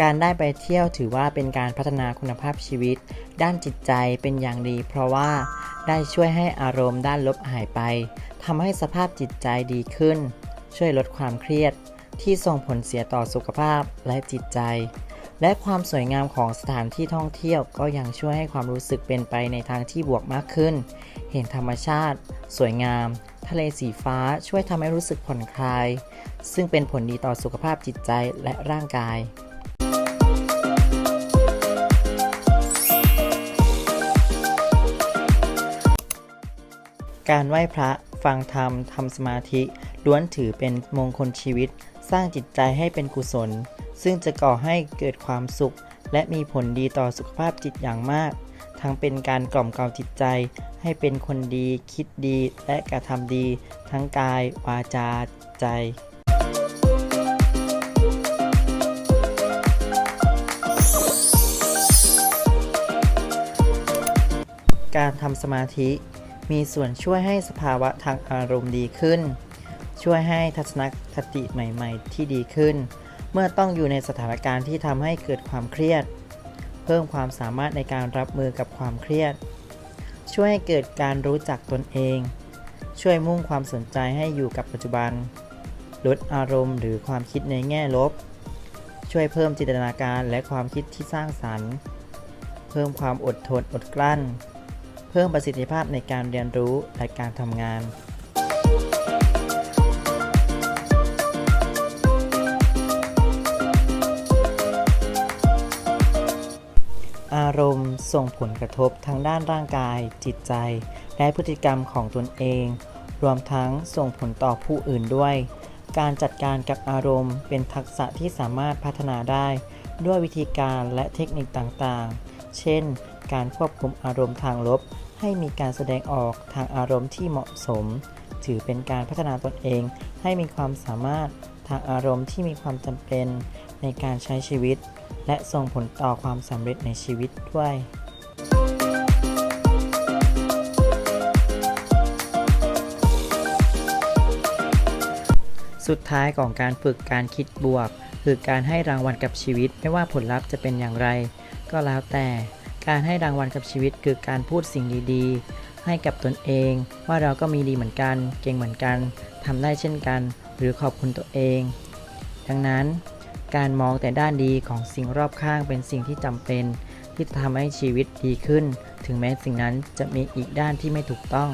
การได้ไปเที่ยวถือว่าเป็นการพัฒนาคุณภาพชีวิต ด้านจิตใจเป็นอย่างดี เพราะว่าได้ช่วยให้อารมณ์ด้านลบหายไปทำให้สภาพจิตใจดีขึ้น ช่วยลดความเครียด ที่ส่งผลเสียต่อสุขภาพและจิตใจ และความสวยงามของสถานที่ท่องเที่ยวก็ยังช่วยให้ความรู้สึกเป็นไปในทางที่บวกมากขึ้น เห็นธรรมชาติ สวยงาม ทะเลสีฟ้าช่วยทำให้รู้สึกผ่อนคลาย ซึ่งเป็นผลดีต่อสุขภาพจิตใจและร่างกาย การไหว้พระฟังธรรมทำสมาธิล้วนถือเป็นมงคลชีวิต สร้างจิตใจให้เป็นกุศล ซึ่งจะก่อให้เกิดความสุข และมีผลดีต่อสุขภาพจิตอย่างมาก ทั้งเป็นการกล่อมเกลาจิตใจ ให้เป็นคนดี คิดดีและกระทำดี ทั้งกาย วาจา ใจการทำสมาธิ มีส่วนช่วยให้สภาวะทางอารมณ์ดีขึ้น ช่วยให้ทัศนคติใหม่ๆ ที่ดีขึ้น เมื่อต้องอยู่ในสถานการณ์ที่ทำให้เกิดความเครียด เพิ่มความสามารถในการรับมือกับความเครียด ช่วยให้เกิดการรู้จักตนเอง ช่วยมุ่งความสนใจให้อยู่กับปัจจุบัน ลดอารมณ์หรือความคิดในแง่ลบ ช่วยเพิ่มจินตนาการและความคิดที่สร้างสรรค์ เพิ่มความอดทนอดกลั้น เพิ่มประสิทธิภาพในการเรียนรู้และการทำงานอารมณ์ส่งผลกระทบทั้งด้านร่างกาย จิตใจ และพฤติกรรมของตนเอง รวมทั้งส่งผลต่อผู้อื่นด้วย การจัดการกับอารมณ์ เป็นทักษะที่สามารถพัฒนาได้ ด้วยวิธีการและเทคนิคต่างๆ เช่น การควบคุมอารมณ์ทางลบ ให้มีการแสดงออกทางอารมณ์ที่เหมาะสม ถือเป็นการพัฒนาตนเอง ให้มีความสามารถทางอารมณ์ที่มีความจำเป็นในการใช้ชีวิต และส่งผลต่อความสำเร็จในชีวิตด้วยสุดท้ายของการฝึกการคิดบวก คือการให้รางวัลกับชีวิตไม่ว่าผลลัพธ์จะเป็นอย่างไร ก็แล้วแต่ การให้รางวัลกับชีวิตคือการพูดสิ่งดีๆ ให้กับตนเอง ว่าเราก็มีดีเหมือนกัน เก่งเหมือนกันทำได้เช่นกัน หรือขอบคุณตัวเอง ดังนั้น การมองแต่ด้านดีของสิ่งรอบข้างเป็นสิ่งที่จำเป็น ที่จะทำให้ชีวิตดีขึ้น ถึงแม้สิ่งนั้นจะมีอีกด้านที่ไม่ถูกต้อง